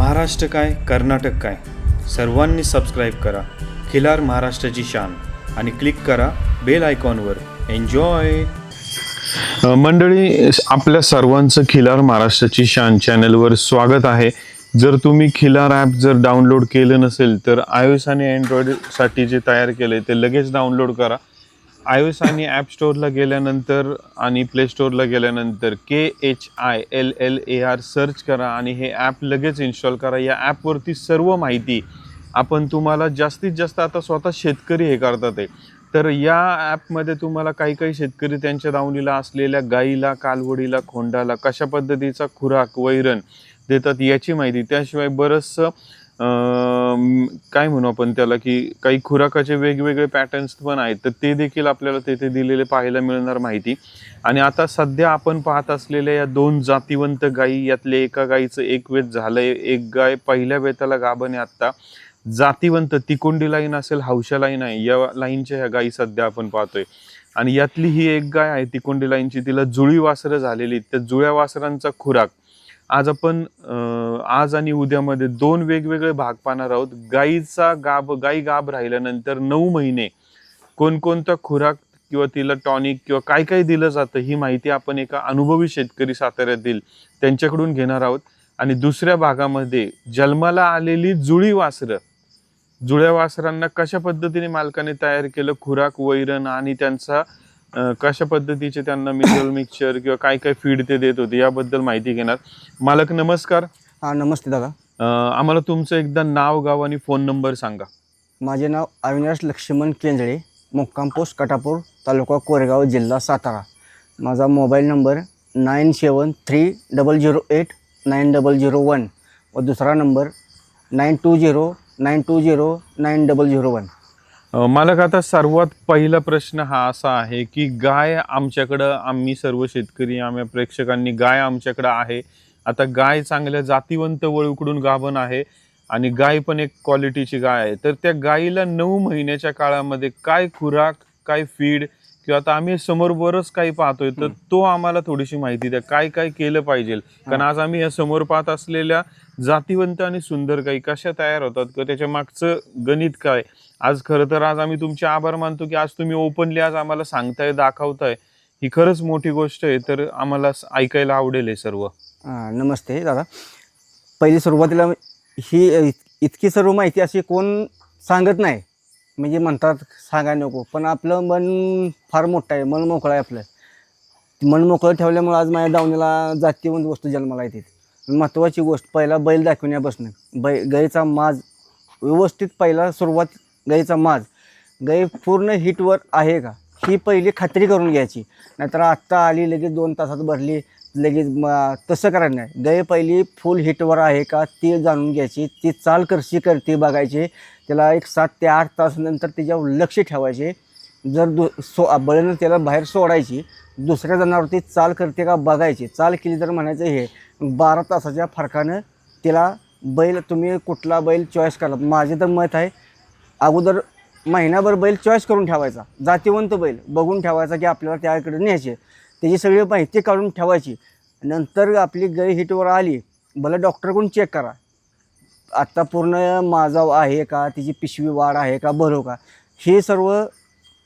महाराष्ट्र काय कर्नाटक काय? सर्वांनी सबस्क्राईब करा. खिलार महाराष्ट्राची शान. आणि क्लिक करा बेल आयकॉनवर एन्जॉय मंडळी आपल्या सर्वांचं खिलार महाराष्ट्राची शान चॅनलवर स्वागत आहे. जर तुम्ही खिलार ॲप जर डाउनलोड केलं नसेल तर आय एस आणि अँड्रॉइडसाठी जे तयार केले ते लगेच डाउनलोड करा. आय एस आणि ॲप स्टोअरला गेल्यानंतर आणि प्ले स्टोअरला गेल्यानंतर K H I L L A R search करा आणि हे ॲप लगेच इन्स्टॉल करा. या ॲपवरती सर्व माहिती आपण तुम्हाला जास्तीत जास्त आता स्वतः शेतकरी हे करतात आहे तर या ॲपमध्ये तुम्हाला काही काही शेतकरी त्यांच्या दावणीला असलेल्या गाईला कालवडीला खोंडाला कशा पद्धतीचा खुराक वैरण देतात याची माहिती. त्याशिवाय बरंचसं काय म्हणू आपण त्याला की काही खुराकाचे वेगवेगळे पॅटर्न्स पण आहेत तर ते देखील आपल्याला तेथे दिलेले पाहायला मिळणार माहिती. आणि आता सध्या आपण पाहत असलेल्या या दोन जातीवंत गायी यातले एका गायीचं एक वेत झालंय एक गाय पहिल्या वेताला गाभण आहे आत्ता. जातीवंत तिकोंडी लाईन असेल हौशा लाईन आहे या लाईनच्या ह्या गायी सध्या आपण पाहतोय. आणि यातली ही एक गाय आहे तिकोंडी लाईनची तिला जुळी वासरं झालेली त्या जुळ्या वासरांचा खुराक आज आपण आज आणि उद्यामध्ये दोन वेगवेगळे भाग पाहणार आहोत. गाईचा गाब गाई गाभ राहिल्यानंतर नऊ महिने कोणकोणता खुराक किंवा तिला टॉनिक किंवा काय काय दिलं जातं ही माहिती आपण एका अनुभवी शेतकरी साताऱ्यातील त्यांच्याकडून घेणार आहोत. आणि दुसऱ्या भागामध्ये जन्माला आलेली जुळी वासरं जुळ्या वासरांना कशा पद्धतीने मालकाने तयार केलं? खुराक वैरण आणि त्यांचा कशा पद्धतीचे त्यांना मिनरल मिक्सचर किंवा काय काय फीड ते देत होते याबद्दल माहिती घेणार. मालक नमस्कार. हां नमस्ते दादा. अं, आम्हाला तुमचं एकदा नाव गाव आणि फोन नंबर सांगा. माझे नाव अविनाश लक्ष्मण केंजळे मुक्काम पोस्ट कटापूर तालुका कोरेगाव जिल्हा सातारा. माझा mobile number nine seven three double zero eight nine double zero one व दुसरा number nine two zero nine two zero nine double zero one मालक आता सर्वात पहिला प्रश्न हा असा आहे की गाय आमच्याकडं आम्ही सर्व शेतकरी आम्ही प्रेक्षकांनी गाय आमच्याकडं आहे. आता गाय चांगल्या जातीवंत वळूकडून गाभण आहे आणि गाय पण एक क्वालिटीची गाय आहे. तर त्या गायीला नऊ महिन्याच्या काळामध्ये काय खुराक काय फीड किंवा आता आम्ही समोर बरंच काही पाहतोय तर तो आम्हाला थोडीशी माहिती द्या. काय काय केलं पाहिजे? कारण आज आम्ही या समोर पाहत असलेल्या जातीवंत आणि सुंदर गायी कशा तयार होतात? किंवा त्याच्या मागचं गणित काय? आज खरं तर आज आम्ही तुमचे आभार मानतो की आज तुम्ही ओपनली आज आम्हाला सांगताय दाखवताय. ही खरंच मोठी गोष्ट आहे तर आम्हाला ऐकायला आवडेल हे सर्व. हां नमस्ते दादा. पहिली सुरुवातीला ही इत- इतकी सर्व माहिती अशी कोण सांगत नाही. म्हणजे म्हणतात सांगा नको. पण आपलं मन फार मोठं आहे मन मोकळं आहे आपलं. मन मोकळं ठेवल्यामुळं आज माझ्या दावणीला जातीवंत वस्तू जन्माला येते महत्त्वाची गोष्ट पहिला बैल दाखवण्यापासून. बै गाईचा माज व्यवस्थित पहिला सुरुवात गाईचा माज. गाई पूर्ण हिटवर आहे का? ही पहिली खात्री करून घ्यायची. नाहीतर आत्ता आली लगेच दोन तासात भरली लगेच म- तसं करायचं नाही. गाय पहिली फुल हिटवर आहे का ती जाणून घ्यायची. ती चाल कशी करते बघायची. त्याला एक सात ते आठ तास नंतर त्याच्यावर लक्ष ठेवायचे. जर दु सो बळीनं त्याला बाहेर सोडायची दुसऱ्या जनावरती चाल करते का बघायची. चाल केली तर म्हणायचं हे बारा तासाच्या फरकानं तिला बैल तुम्ही कुठला बैल चॉईस करा माझे तर मत आहे अगोदर महिनाभर बैल चॉईस करून ठेवायचा. जातीवंत बैल बघून ठेवायचा की आपल्याला त्याकडे न्यायचे. त्याची सगळी माहिती काढून ठेवायची. नंतर आपली गळी हिटवर आली भला डॉक्टरकडून चेक करा. आत्ता पूर्ण माझा आहे का? तिची पिशवी वाढ आहे का? बरो हो का? हे सर्व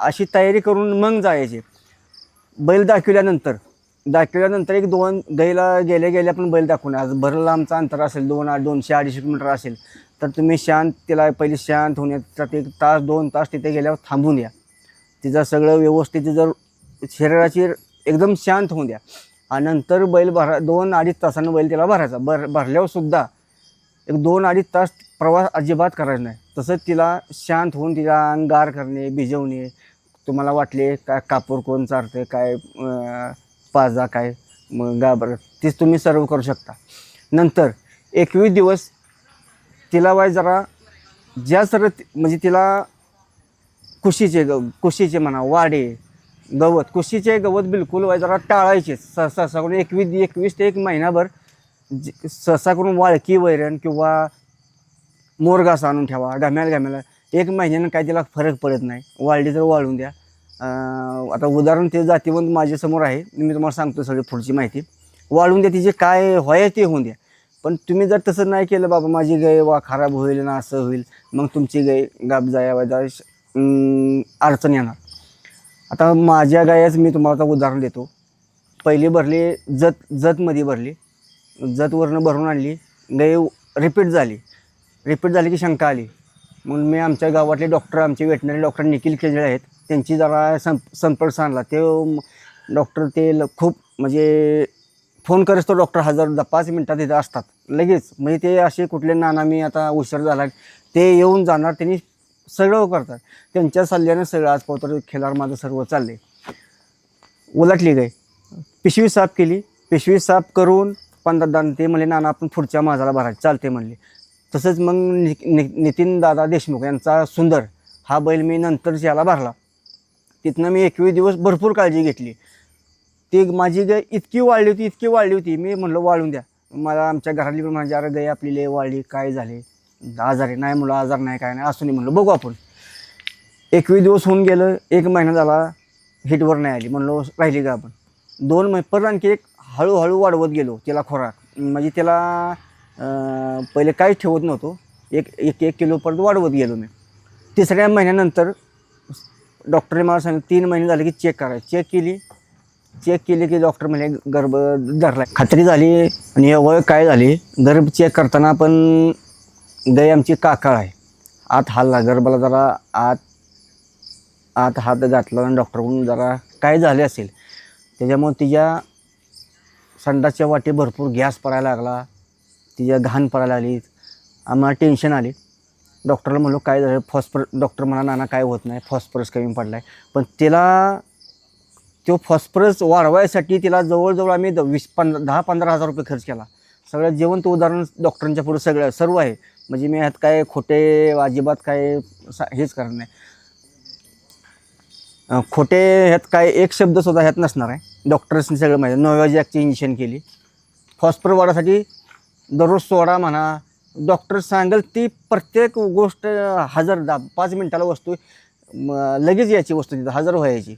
अशी तयारी करून मग जायचे. बैल दाखवल्यानंतर दाखवल्यानंतर एक दोन दहीला गेल्या गेल्या पण बैल दाखवून. आज भरला आमचा अंतर असेल दोन दोनशे अडीचशे किलोमीटर असेल तर तुम्ही शांत तिला पहिले शांत होण्यासाठी एक तास दोन तास तिथे गेल्यावर थांबून द्या तिचं सगळं व्यवस्थित जर शरीराची एकदम शांत होऊन द्या. आणि नंतर बैल भरा दोन अडीच तासानं बैल त्याला भरायचा. भर भरल्यावर सुद्धा एक दोन अडीच तास प्रवास अजिबात करायचा नाही. तसंच तिला शांत होऊन तिला अंगार करणे भिजवणे. तुम्हाला वाटले काय कापूर कोण चारते काय पाजा काय मग गाबर तीच तुम्ही सर्व करू शकता. नंतर एकवीस दिवस तिला वाय जरा ज्या सर म्हणजे तिला कुशीचे ग कुशीचे म्हणा वाडे गवत कुशीचे गवत बिलकुल वाय जरा टाळायचे सहसा करून एकवीस एकवीस ते एक महिनाभर जे- सहसा करून वाळकी वैरण किंवा मोरगास आणून ठेवा घाम्याला घाम्याला. एक महिन्यानं काय तिला फरक पडत नाही. वाळली तर वाळून द्या. आता उदाहरण ते जातीवंत माझ्यासमोर आहे. मी तुम्हाला सांगतो सगळी पुढची माहिती. वाढून द्या तिचे काय व्हाय ते होऊन द्या. पण तुम्ही जर तसं नाही केलं बाबा माझी गाय वा खराब होईल ना असं होईल मग तुमची गाय गाप जाया वाजा अडचण येणार. आता माझ्या गायच मी तुम्हाला आता उदाहरण देतो. पहिली भरली जत जतमध्ये भरली. जतवरनं भरून आणली. गाय रिपीट झाली. रिपीट झाली की शंका आली. म्हणून मी आमच्या गावातले डॉक्टर आमचे वेटनरी डॉक्टर निखिल केजळे आहेत. त्यांची जरा संप संपर्क साधला ते डॉक्टर ते ल- खूप म्हणजे फोन करत तो डॉक्टर हजार द- पाच मिनटात तिथं असतात. लगेच. म्हणजे ते असे कुठले नाना मी आता उशीर झाला. ते येऊन जाणार. त्यांनी सगळं हो करतात. त्यांच्या सल्ल्यानं सगळं आज पावतर खेळार माझं सर्व चालले उलटली गाय पिशवी साफ केली. पिशवी साफ करून पंधरा दान ते म्हणले नाना आपण पुढच्या माझाला भरायचं. चालते म्हणले. तसंच मग नि नि नितीन दादा देशमुख यांचा सुंदर हा बैल मी नंतर याला भरला. तिथनं मी एकवीस दिवस भरपूर काळजी घेतली. ती माझी गाय इतकी वाढली होती इतकी वाढली होती. मी म्हणलं वाळून द्या. मला आमच्या घरातली पण माझी अरे गाय आपली लय वाढली काय झाले? आजार आहे. नाही म्हणलं आजार नाही काय नाही. असं नाही म्हणलं. बघू आपण. एकवीस दिवस होऊन गेलं एक महिना झाला हिटवर नाही आली. म्हणलो राहिली का आपण. दोन महिने परत आणखी एक हळूहळू वाढवत गेलो तिला खोराक. म्हणजे त्याला पहिले काहीच ठेवत नव्हतो. एक एक एक किलोपर्यंत वाढवत गेलो मी. तिसऱ्या महिन्यानंतर डॉक्टरने मला सांगितलं तीन महिने झाले की चेक करायचं. चेक केली. चेक केली की डॉक्टर म्हणे गर्भ धरला खात्री झाली आणि हे वय काय झाली? गर्भ चेक करताना पण दही आमची काकाळ आहे. आत हल्ला. गर्भाला जरा आत आत हात घातला आणि डॉक्टरकडून जरा काय झाले असेल. त्याच्यामुळे तिच्या संडासच्या वाटे भरपूर गॅस पडायला लागला. तिच्या घाण पडायला लागली. आम्हाला टेन्शन आली. डॉक्टरला म्हणलो काय झालं? फॉस्फर डॉक्टर म्हणा नाना काय होत नाही. फॉस्फरस कमी पडला आहे पण तिला तो फॉस्फरस वाढवायसाठी तिला जवळजवळ आम्ही द- वीस पंधरा दहा पंधरा हजार रुपये खर्च केला. सगळं जेवण तो उदाहरण डॉक्टरांच्या पुढे सगळं सर्व आहे. म्हणजे मी ह्यात काय खोटे अजिबात काय सा- हेच करणार नाही. खोटे ह्यात काय एक शब्दसुद्धा ह्यात नसणार आहे. डॉक्टर्सनी सगळं माहिती. नोव्हॅजॅकची इंजेक्शन केली. फॉस्फर वाढासाठी दररोज सोडा म्हणा डॉक्टर सांगेल ती प्रत्येक गोष्ट हजर दा पाच मिनटाला वस्तू लगेच यायची वस्तू तिथं हजर व्हायची.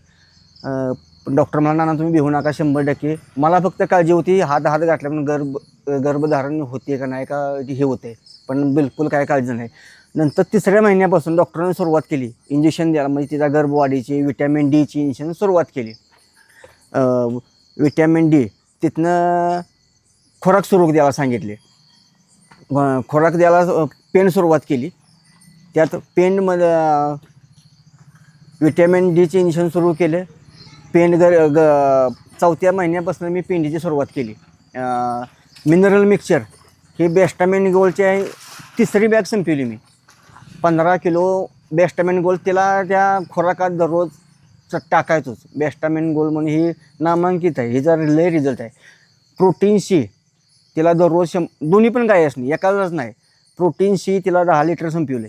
डॉक्टर म्हणा ना तुम्ही भिवू नका शंभर टक्के. मला फक्त काळजी होती हात हात घातला पण गर्भ गर्भधारण होते का नाही का हे होते पण बिलकुल काय काळजी नाही. नंतर तिसऱ्या महिन्यापासून डॉक्टरांनी सुरुवात केली इंजेक्शन द्यायला म्हणजे तिचा गर्भवाढीची विटॅमिन डीची इंजेक्शन सुरुवात केली. विटॅमिन डी तिथनं खोराक सुरू द्यायला सांगितले. खोराक द्यायला पेन सुरुवात केली. त्यात पेनमध्ये विटॅमिन डीचे इंजेक्शन सुरू केले. पेन गर ग चौथ्या महिन्यापासून मी पेंडीची सुरुवात केली. Mineral mixture. ही बेस्टामेन गोल्डची आहे. तिसरी बॅग संपवली मी. पंधरा किलो बेस्टामेन गोल्ड तिला त्या खोराकात दररोज टाकायचोच. बेस्टामेन गोल्ड म्हणून ही नामांकित आहे. हिचा लय रिझल्ट आहे. प्रोटीनशी तिला दररोज शं दोन्ही पण गाय असणे एकाच नाही. प्रोटीनशी तिला दहा लिटर संपिवले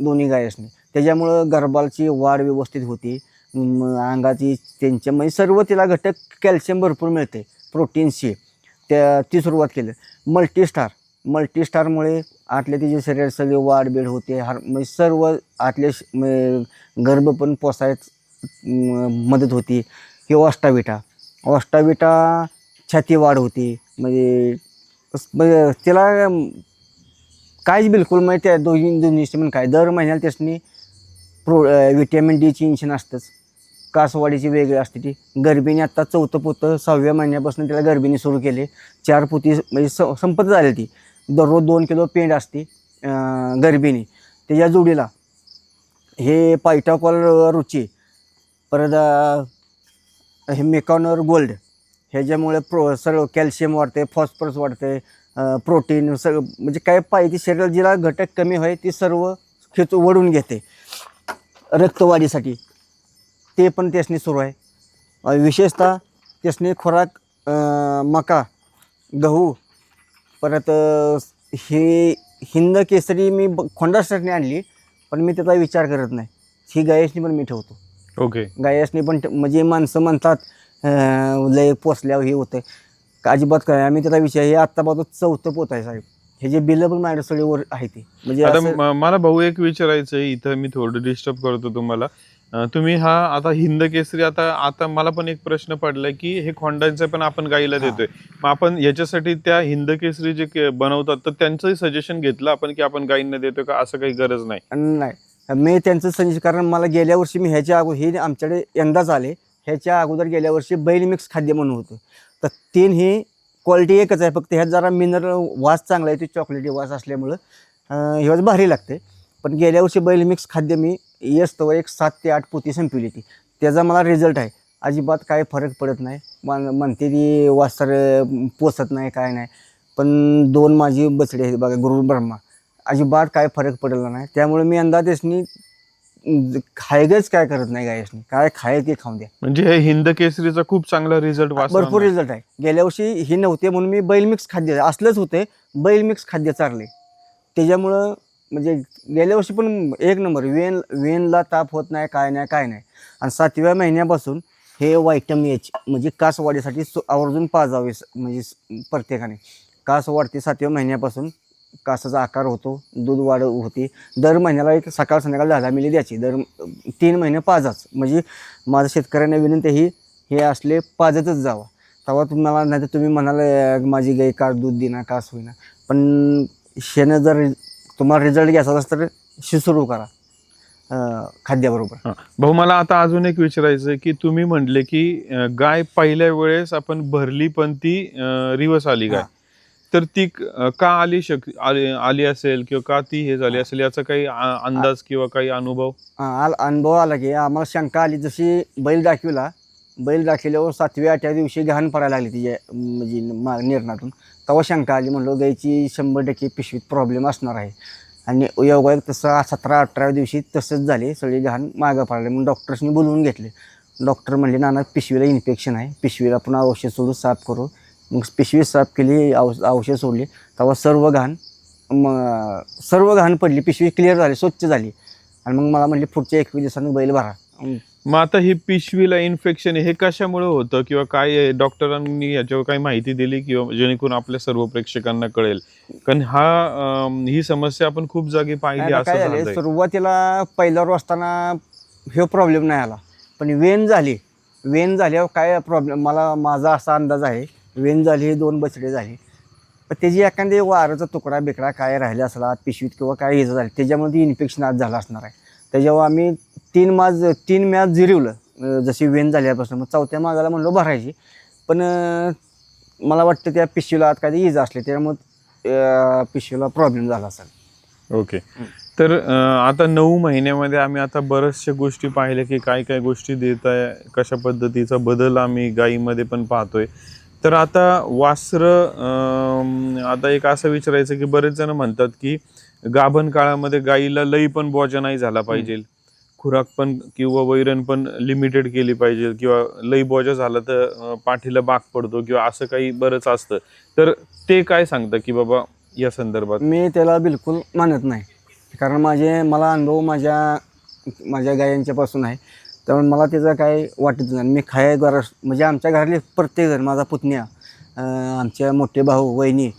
दोन्ही गाय असणे त्याच्यामुळं गर्भाची वाढ व्यवस्थित होती. अंगाची त्यांच्या म्हणजे सर्व तिला घटक कॅल्शियम भरपूर मिळते प्रोटीन त्या ती सुरुवात केली. मल्टीस्टार मल्टीस्टारमुळे आतल्या तिचे शरीर सगळे वाढ बीड होते. हार म्हणजे सर्व आतले श- गर्भ पण पोसायच मदत होती. हे ऑस्टाविटा ऑस्टाविटा छाती वाढ होती. म्हणजे म्हणजे तिला काहीच बिलकुल म्हणजे त्या दोन्ही दोन्ही पण काय? दर महिन्याला त्यासनी प्रो विटॅमिन डीची इंजेक्शन असतंच. कासवाडीची वेगळी असते ती. गर्भिणी आत्ता चौथं पोतं सहाव्या महिन्यापासून तिला गर्भिणी सुरू केले. चार पोती म्हणजे स संपत झाली ती. दररोज दोन किलो पेंड असते अं, गर्भिणी. त्याच्या जोडीला हे पायटाकॉल रुची परत हे मेकॉनर गोल्ड ह्याच्यामुळे प्रो सर्व कॅल्शियम वाढते फॉस्फरस वाढते प्रोटीन सगळं म्हणजे काय पाहिजे शरीरात जिला घटक कमी आहे ती सर्व खेच ओढून घेते. रक्तवाढीसाठी. ते पण त्यासनी सुरू आहे. विशेषतः त्यासनी खोराक मका गहू परत हे हिंद केसरी मी ब- खोंडासाठी आणली पण मी त्याचा विचार करत नाही. ही गायसनी पण मी ठेवतो. ओके. गायसनी पण म्हणजे माणसं म्हणतात लय पोचल्यावर हे होतं अजिबात काय आम्ही त्याचा विषय हे आत्ता बघतो चौथं पोत आहे साहेब. हे जे बिल पण माझ्या वर आहे ते. म्हणजे आता असं- म- मला भाऊ एक विचारायचं आहे इथं मी थोडं डिस्टर्ब करतो तुम्हाला. अं, तुम्ही हा आता हिंद केसरी आता आता मला पण एक प्रश्न पडलाय की हे खोंडांचं पण आपण गाईला देतोय. मग आपण याच्यासाठी त्या हिंद केसरी जे के- बनवतात तर त्यांचंही सजेशन घेतलं आपण की आपण गाईंना देतोय का? असं काही गरज नाही. नाही. मी त्यांचं संदेश कारण मला गेल्या वर्षी मी ह्याच्या अगोदर हे आमच्याकडे यंदाच आले ह्याच्या अगोदर गेल्या वर्षी बैल मिक्स खाद्य म्हणून होतं. तर तीन ही क्वालिटी एकच आहे. फक्त ह्यात जरा मिनरल वास चांगला आहे ते चॉकलेटी वास असल्यामुळं ह्याच भारी लागते. पण गेल्या वर्षी बैल मिक्स खाद्य मी येस्तवर एक सात ते आठ पोती संपवली होती. त्याचा मला रिझल्ट आहे. अजिबात काय फरक पडत नाही. मन म्हणते ती वासर पोचत नाही काय नाही. पण दोन माझी बछडे आहेत बघा गुरु ब्रह्मा अजिबात काय फरक पडला नाही. त्यामुळे मी अंदाजेसनी खायगच काय करत नाही गायसनी काय खाय ते खाऊन द्या. म्हणजे हे हिंद केसरीचा खूप चांगला रिझल्ट भरपूर रिझल्ट आहे. गेल्या वर्षी ही नव्हते म्हणून मी बैल मिक्स खाद्य असलंच होते बैल मिक्स खाद्य चारले. त्याच्यामुळं म्हणजे गेल्या वर्षी पण एक नंबर वेन वेनला ताप होत नाही काय नाही काय नाही. आणि सातव्या महिन्यापासून हे वायटम एच म्हणजे कास वाढीसाठी आवर्जून पाजावे म्हणजे प्रत्येकाने. कास वाढते सातव्या महिन्यापासून कासाचा आकार होतो दूध वाढ होते. दर महिन्याला एक सकाळ संध्याकाळ दहा मिली द्यायची. दर तीन महिने पाजाच. म्हणजे माझं शेतकऱ्यांना विनंती ही हे असले पाजतच जावा. तेव्हा तुम्हाला नाही तर तुम्ही म्हणाल "अं, माझी गाई का दूध देणार कास होईना. पण शेणं जर तुम्हाला रिझल्ट घ्यायचा असेल तर शि सुरू करा. खाद्याबरोबर. भाऊ मला आता अजून एक विचारायचं की तुम्ही म्हणले की गाय पहिल्या वेळेस आपण भरली पण ती रिवर्स आली गाय. तर ती क- आली शक आली आली असेल किंवा का ती हे झाली असेल याचा काही आ- अंदाज किंवा काही अनुभव? हा, आल अनुभव आला की आम्हाला शंका आली जशी बैल दाखविला. बैल दाखविल्यावर सातव्या आठव्या दिवशी घाण पडायला लागली तिच्या म्हणजे मा निर्णातून तेव्हा शंका आली म्हणलो गायची शंभर टक्के पिशवीत प्रॉब्लेम असणार आहे. आणि योगायोग तसं सतरा अठराव्या दिवशी तसंच झाले सगळी घाण मागं पडले मग डॉक्टर्सनी बोलवून घेतले. डॉक्टर म्हणले नाना पिशवीला इन्फेक्शन आहे. पिशवीला आपण औषध सोडून साफ करू. मग पिशवी साफ केली औष औषध सोडली. तेव्हा सर्व घाण मग सर्व घाण पडली. पिशवी क्लिअर झाली स्वच्छ झाली. आणि मग मला म्हणले पुढच्या एकवीस दिवसांनी बैल भरा. मग आता ही पिशवीला इन्फेक्शन हे कशामुळे होतं? किंवा काय? डॉक्टरांनी याच्यावर काही माहिती दिली? किंवा जेणेकरून आपल्या सर्व प्रेक्षकांना कळेल? कारण हा ही समस्या आपण खूप जागी पाहिली असं. सुरुवातीला पहिल्यावर असताना हे प्रॉब्लेम नाही आला. पण वेन झाली. वेन झाल्यावर काय प्रॉब्लेम मला माझा असा अंदाज आहे वेन झाली दोन बछडे झाले. पण त्याची एखादी वाराचा तुकडा बिकडा काय राहिला असला पिशवीत किंवा काय हे झालं त्याच्यामध्ये इन्फेक्शन आज झालं असणार आहे. त्याच्यावर आम्ही तीन माज तीन मॅच जिरवलं जशी वेन झाल्यापासून मग चौथ्या मागाला म्हणलो भरायची. पण मला वाटतं त्या पिशवीला आत काही इजा असली त्यामुळे पिशवीला प्रॉब्लेम झाला असेल. ओके. तर आता नऊ महिन्यामध्ये आम्ही आता बऱ्याचशा गोष्टी पाहिल्या की काय काय गोष्टी देत आहे कशा पद्धतीचा बदल आम्ही गायीमध्ये पण पाहतोय. तर आता वासर आता एक असं विचारायचं की बरेच जण म्हणतात की गाभण काळामध्ये गायीला लई पण बोजा नाही झाला पाहिजे. खुराक पण किंवा वैरण पण लिमिटेड केली पाहिजे किंवा लई बोजा झाला तर पाठीला बाक पडतो किंवा असं काही बरंच असतं. तर ते काय सांगतं की बाबा या संदर्भात? मी त्याला बिलकुल मानत नाही. कारण माझे मला अनुभव माझ्या माझ्या गायांच्यापासून आहे. त्यामुळे मला त्याचा काय वाटत नाही. मी खाय घर म्हणजे आमच्या घरातले प्रत्येकजण माझा पुतण्या आमच्या मोठे भाऊ वहिनी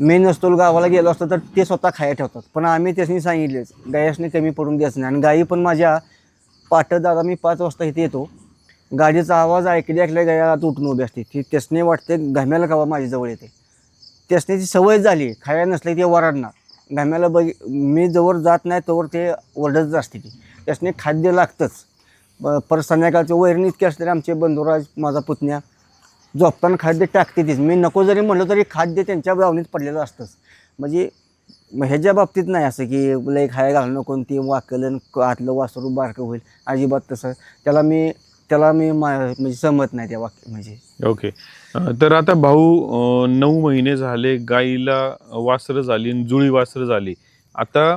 मी नसतो गावाला गेलो असतो तर ते स्वतः खाया ठेवतात. पण आम्ही त्यासनी सांगितलेच गायसने कमी पडून द्यायचं नाही. आणि गायी पण माझ्या पाठ दादा मी पाच वाजता इथे येतो. गाडीचा आवाज ऐकली ऐकल्या गाया तुटून उठून उभी असते. ती त्यासने वाटते घाम्याला कावा माझ्याजवळ येते. त्यासने ती सवय झाली खाया नसले ते वरडणार. घाम्याला बघ मी जवळ जात नाही तोवर ते ओरडतच असते ती. त्यासने खाद्य लागतंच. परत संध्याकाळचं वैरण इतके असते आमचे बंधुराज माझा पुतण्या झोपताना खाद्य टाकते तीच. मी नको जरी म्हणलं तरी खाद्य त्यांच्या दावणीत पडलेलं असतंच. म्हणजे मग ह्याच्या बाबतीत नाही असं की लय खाया घालणं कोणती आणि वाकलन आतलं वासरू बारकं होईल. अजिबात तसं त्याला मी त्याला मी मा म्हणजे सहमत नाही त्या वाक्य म्हणजे. ओके. तर आता भाऊ नऊ महिने झाले गाईला वासरं झाली आणि जुळी वासरं झाली. आता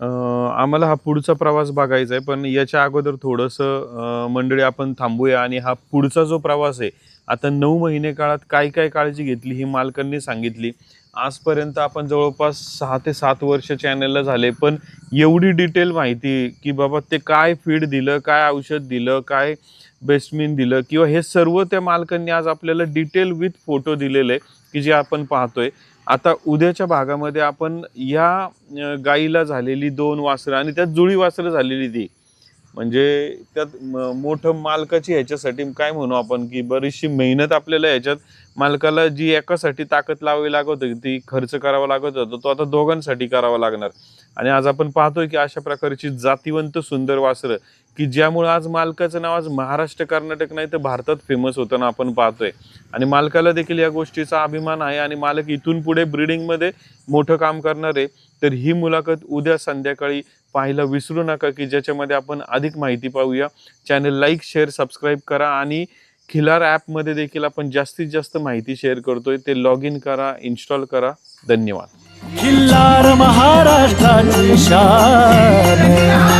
आम्हाला हा पुढचा प्रवास बघायचा आहे पण याच्या अगोदर थोडंसं मंडळी आपण थांबूया आणि हा पुढचा जो प्रवास आहे आता नऊ महिने काळात काय काय काळजी घेतली ही मालकांनी सांगितली. आजपर्यंत आपण जवळपास सहा ते सात वर्ष चॅनलला झाले पण एवढी डिटेल माहिती की बाबा ते काय फीड दिलं काय औषध दिलं काय बेस्टमिन दिलं किंवा हे सर्व त्या मालकांनी आज आपल्याला डिटेल विथ फोटो दिलेले की जे आपण पाहतोय. आता उद्याच्या भागामध्ये आपण या गाईला झालेली दोन वासरं आणि त्यात जुळी वासरं झालेली ती म्हणजे त्यात मोठं मालकाची ह्याच्यासाठी काय म्हणू आपण की बरीचशी मेहनत आपल्याला ह्याच्यात मालकाला जी एकासाठी ताकद लावावी लागत होती ती खर्च करावा लागत होता तो आता दोघांसाठी करावा लागणार. आणि आज आपण पाहतोय की अशा प्रकारची जातीवंत सुंदर वासरं की ज्यामुळे आज मालकाचं नाव आज महाराष्ट्र कर्नाटक नाही तर भारतात फेमस होताना आपण पाहतोय. आणि मालकाला देखील या गोष्टीचा अभिमान आहे आणि मालक इथून पुढे ब्रीडिंगमध्ये मोठं काम करणार. आहे तर ही मुलाखत उद्या संध्याकाळी पाहायला विसरू नका की ज्याच्यामध्ये आपण अधिक माहिती पाहूया. चॅनल लाईक शेअर सबस्क्राईब करा आणि खिलार ॲपमध्ये देखील आपण जास्तीत जास्त माहिती शेअर करतोय. ते लॉग इन करा इन्स्टॉल करा. धन्यवाद. खिल्लार महाराष्ट्राची शान.